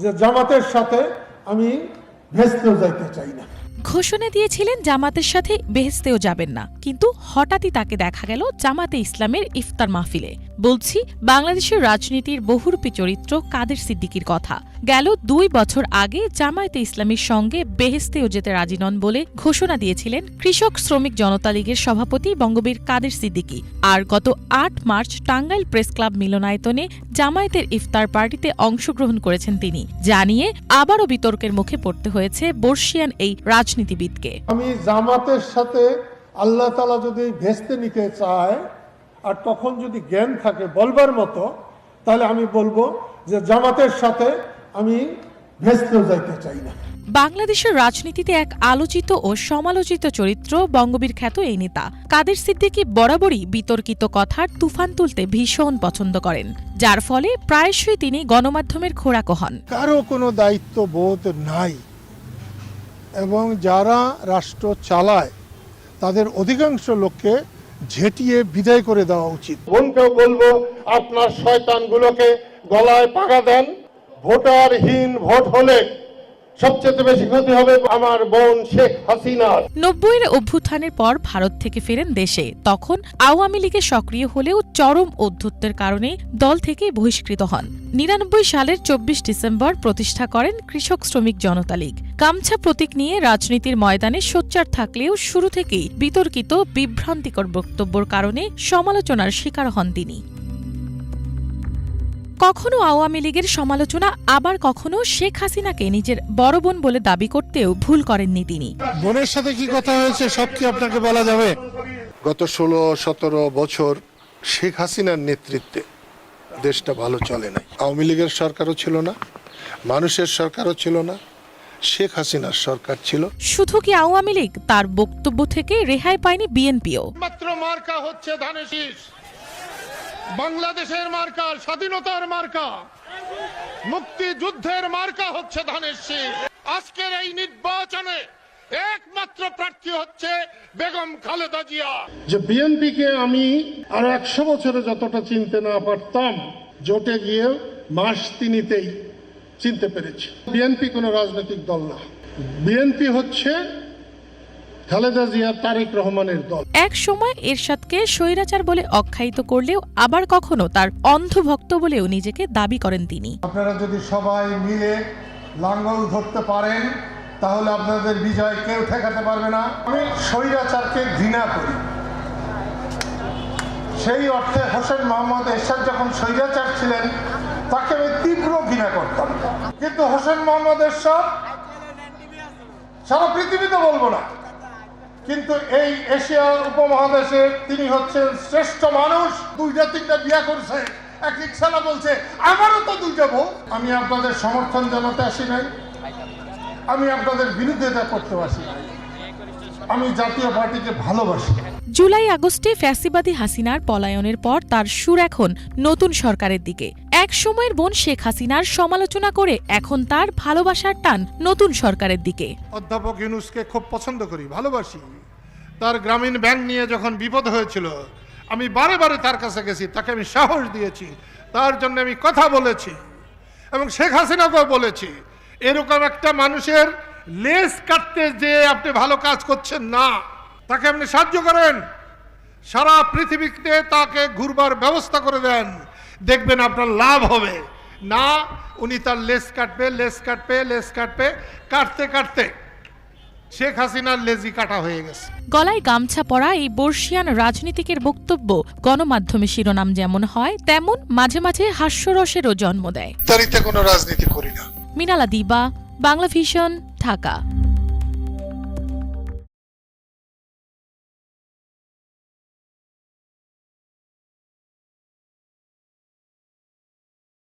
যে জামাতের সাথে আমি ভেস্তেও যাইতে চাই না। ঘোষণা দিয়েছিলেন, জামাতের সাথে বেহেস্তেও যাবেন না। কিন্তু হঠাৎই তাকে দেখা গেল জামাতে ইসলামের ইফতার মাহফিলে। বলছি, বাংলাদেশের রাজনীতির বহুরূপী চরিত্র কাদের সিদ্দিকির কথা। গেল দুই বছর আগে জামায়াতে ইসলামীর সঙ্গে বেহেস্তেও যেতে রাজি নন বলে ঘোষণা দিয়েছিলেন কৃষক শ্রমিক জনতা লীগের সভাপতি বঙ্গবীর কাদের সিদ্দিকী। আর গত আট মার্চ টাঙ্গাইল প্রেস ক্লাব মিলনায়তনে জামায়াতের ইফতার পার্টিতে অংশগ্রহণ করেছেন তিনি। জানিয়ে, আবারও বিতর্কের মুখে পড়তে হয়েছে বর্ষিয়ান এই রাজনীতিবিদকে। আমি জামাতের সাথে আল্লাহ তালা যদি ভেস্তে নিতে চায় আর তখন যদি জ্ঞান থাকে বলবার মতো তাহলে আমি বলব যে জামাতের সাথে আমি ভেস্তেও যাইতে চাই না। বাংলাদেশের রাজনীতিতে এক আলোচিত ও সমালোচিত চরিত্র বঙ্গবীর খ্যাত এই নেতা। কাদের সিদ্দিকি বরাবরই বিতর্কিত কথার তুফান তুলতে ভীষণ পছন্দ করেন। যার ফলে প্রায়শই তিনি গণমাধ্যমের খোরাকও হন। কারও কোনো দায়িত্ব বোধ নাই এবং যারা রাষ্ট্র চালায় তাদের অধিকাংশ লোককে ঝেঁটিয়ে বিদায় করে দেওয়া উচিত। বোনকেও বলব, আপনার শয়তানগুলোকে গলায় পাকা দেন। ভোটারহীন ভোট হলে নব্বইয়ের অভ্যুত্থানের পর ভারত থেকে ফেরেন দেশে। তখন আওয়ামী লীগে সক্রিয় হলেও চরম অধ্যত্বের কারণে দল থেকে বহিষ্কৃত হন। নিরানব্বই সালের চব্বিশ ডিসেম্বর প্রতিষ্ঠা করেন কৃষক শ্রমিক জনতা লীগ। গামছা প্রতীক নিয়ে রাজনীতির ময়দানে সোচ্চার থাকলেও শুরু থেকেই বিতর্কিত, বিভ্রান্তিকর বক্তব্যর কারণে সমালোচনার শিকার হন তিনি। কখনো আওয়ামী লীগের সমালোচনা আবার কখনো শেখ হাসিনাকে নিজের বড় বোন বলে দাবি করতেও ভুল করেননি তিনি। বোনের সাথে কি কথা হয়েছে সব কি আপনাকে বলা যাবে? গত ষোলো সতেরো বছর শেখ হাসিনার নেতৃত্বে দেশটা ভালো চলে নাই। আওয়ামী লীগের সরকারও ছিল না মানুষের সরকারও ছিল না শেখ হাসিনার সরকার ছিল। শুধু কি আওয়ামী লীগ তার বক্তব্য থেকে রেহাই পায়নি বিএনপিও? মাত্র মার্কা হচ্ছে ধানের শীষ। বাংলাদেশের মার্কা, স্বাধীনতার মার্কা, মুক্তিযুদ্ধের মার্কা হচ্ছে ধানের শীষ। আজকের এই নির্বাচনে একমাত্র প্রার্থী হচ্ছে বেগম খালেদা জিয়া। যে বিএনপিকে আমি আর একশো বছরে যতটা চিনতে না পারতাম, জোটে গিয়ে মাস তিনিতেই চিনতে পেরেছি। বিএনপি কোনো রাজনৈতিক দল না। বিএনপি হচ্ছে খালেদা জিয়া তারেক রহমানের দল। এক সময় এরশাদকে স্বৈরাচার বলে অখ্যায়িত করলেও আবার কখনো তার অন্ধভক্ত বলেও নিজেকে দাবি করেন তিনি। আপনারা যদি সবাই মিলে লাঙ্গল ধরতে পারেন তাহলে আপনাদের বিজয় কেউ ঠেকাতে পারবে না। আমি স্বৈরাচারকে ঘৃণা করি। সেই অর্থে হোসেন মোহাম্মদ এরশাদ যখন স্বৈরাচার ছিলেন তাকে আমি তীব্র ঘৃণা করতাম। কিন্তু হোসেন মোহাম্মদ এরশাদ সারা পৃথিবীতে বলব না। কিন্তু এই এশিয়া উপমহাদেশে তিনি হচ্ছেন শ্রেষ্ঠ মানুষ। দুইটা তিনটা বিয়া করছে, এক রিক্সালা বলছে, আমারও তো দুইটা বউ। আমি আপনাদের সমর্থন জানাতে আসি নাই। আমি আপনাদের বিরুদ্ধে করতে আসি নাই। আমি জাতীয় পার্টিকে ভালোবাসি। জুলাই আগস্টে ফ্যাসিবাদী হাসিনার পলায়নের পর তার সুর এখন নতুন সরকারের দিকে। এক সময়ের বোন শেখ হাসিনার সমালোচনা করে এখন তার ভালোবাসার টান নতুন সরকারের দিকে। অধ্যাপক ইউনুসকে খুব পছন্দ করি, ভালোবাসি। তার গ্রামীণ ব্যাংক নিয়ে যখন বিপদ হয়েছিল, আমি বারে বারে তার কাছে গেছি, তাকে আমি সাহস দিয়েছি, তার জন্য আমি কথা বলেছি এবং শেখ হাসিনাকেও বলেছি, এরকম একটা মানুষের লেস কাটতে যে আপনি ভালো কাজ করছেন না। তাকে আপনি সাহায্য করেন। সারা পৃথিবীতে তাকে ঘুরবার ব্যবস্থা করে দেন। দেখবেন আপনার লাভ হবে। না উনি তার লেস কাটবে লেস কাটবে লেস কাটবে কাটতে কাটতে। শেখ হাসিনার লেজি কাটা হয়ে গেছে। গলায় গামছা পরা এই বর্ষিয়ান রাজনীতিকের বক্তব্য গণমাধ্যমে শিরোনাম যেমন হয় তেমন মাঝে মাঝে হাস্যরসেরও জন্ম দেয়। তারিতে কোনো রাজনীতি করি না। মিনালা দিবা বাংলা ভিশন ঢাকা।